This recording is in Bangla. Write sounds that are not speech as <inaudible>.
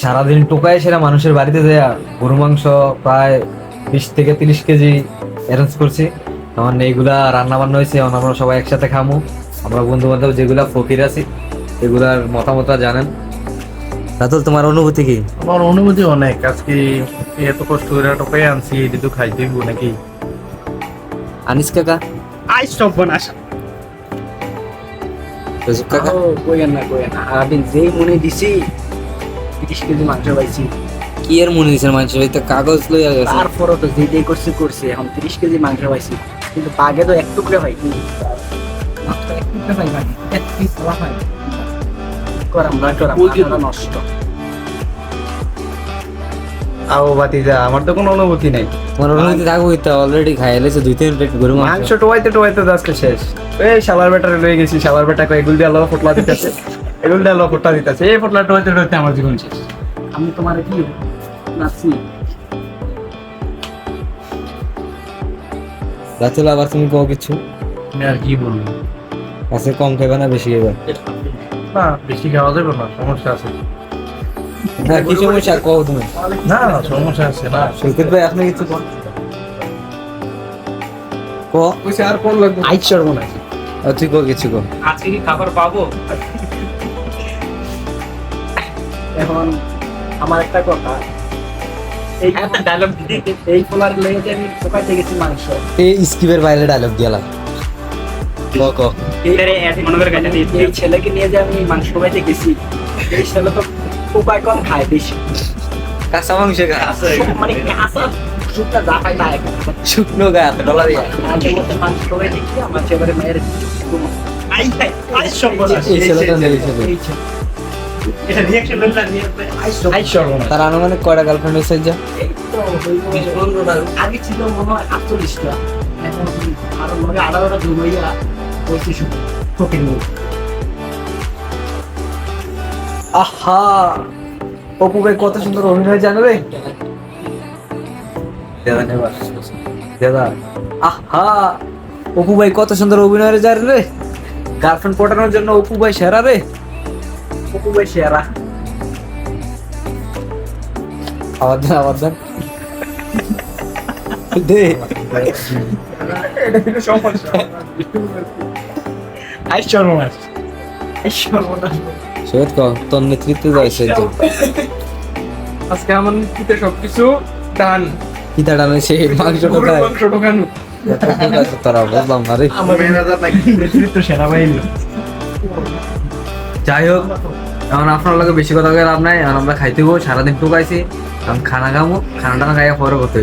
সারাদিন টোকায় সেরা মানুষের বাড়িতে যায় গরু মাংস প্রায় বিশ থেকে তিরিশ কেজি অ্যারেঞ্জ করছি। তখন এইগুলা রান্না বান্না হয়েছে এখন আমরা সবাই একসাথে খামু। আমরা বন্ধু বান্ধব যেগুলা ফকির আছি এগুলার মতামত জানেন। রাতুল তোমার অনুভূতি কি? আমার অনুভূতি অনেক। আজকে এত কষ্ট করে টোকাই আনছি এটি তো খাইতে হইব নাকি? আনিস কাকা? আই সব বনাস। কাকা? কইেন না কইেন না। আমি যেই মনে দিছি তিরিশ কেজি মাংস পাইছি। কি এর মনে মানুষ তো কাগজ লইয়া গেছে। তারপরও তো যে যে করছে করছে। এখন তিরিশ কেজি মাংস পাইছি। কিন্তু বাঘে তো এক টুকরে পাই এক টুকরে পাই বাঘে। এক পিস খাওয়া করাম না করাম নষ্ট। আও বাতিজা আমার তো কোনো অনুভূতি নেই। তোমার অনুভূতি থাকব তো অলরেডি খাই এলেছে দুই তিন প্লেট গরু মাংস। মাংস টোয়াইতে টোয়াইতে আজকে শেষ। এই শালার বেটারে রয়ে গেছি শালার বেটা কয় এগুল দিয়ে আলো ফটলা দিতেছে। <laughs> এগুল দিয়ে আলো ফটলা দিতেছে। এই ফটলা টোয়াইতে টোয়াইতে আমার জীবন শেষ। আমি তোমার কি নাচি রাতুল আবার তুমি কও কিছু? আমি আর কি বলব? আজকে কম খাইবে না বেশি খাইবে? না বেশি খাওয়া যাবে না সমস্যা আছে। না কি সমস্যা? কও তুমি। না না সমস্যা আছে না। সৈকত ভাই আপনি কিছু কন ক কইছে আর কোন লাগবে? আই চড়বো না তুই কো কিছু কো আজকে কি খাবার পাবো? এখন আমার একটা কথা এই ডায়লগ এই পোলার লেগে যে আমি পোকাইতে গেছি মাংস। এই স্কিপের বাইরে ডায়লগ দিয়ালা ক ক এটারে এত করে কাজে দিয়েছি। এই ছেলেকে নিয়ে যে আমি মাংস পোকাইতে গেছি এই ছেলে তো পোকায় কম খায় বেশি। কাঁচা মাংস মানে কাঁচা শুকনা যা পাই তাই শুকনো গা ডলা দিয়া। মাংস পোকাইতে গিয়ে আমার ছেলের মায়ের এই ছেলেটা তার আনুমানিক কয়টা গার্লফ্রেন্ড হয়েছে যা? আগে ছিল মনে হয় আটচল্লিশটা। এখন আরও আঠারোটা আহা! অপু ভাই কত সুন্দর অভিনয় জানে রে। দাদা আহা! অপু ভাই কত সুন্দর অভিনয় রে জানে রে। গার্লফ্রেন্ড পটানোর জন্য অপু ভাই সেরা রে। আবার দেন আবার দেন দে সৈয়দ তোর নেতৃত্বে যাইছে আজকে আমার নিতে সবকিছু ডান কিতা ডানে সে মাংস ঢোকায় মাংস ঢোকানো তোরা বুঝলাম না রে আমার নেতৃত্ব সেনাবাহিনী যাই হোক এখন আপনার লগে বেশি কথা লাভ নাই, এখন আমরা খাইতে গো সারাদিন টুকাইছি এখন খানা খামো খানা টানা খাইয়া পরে করতে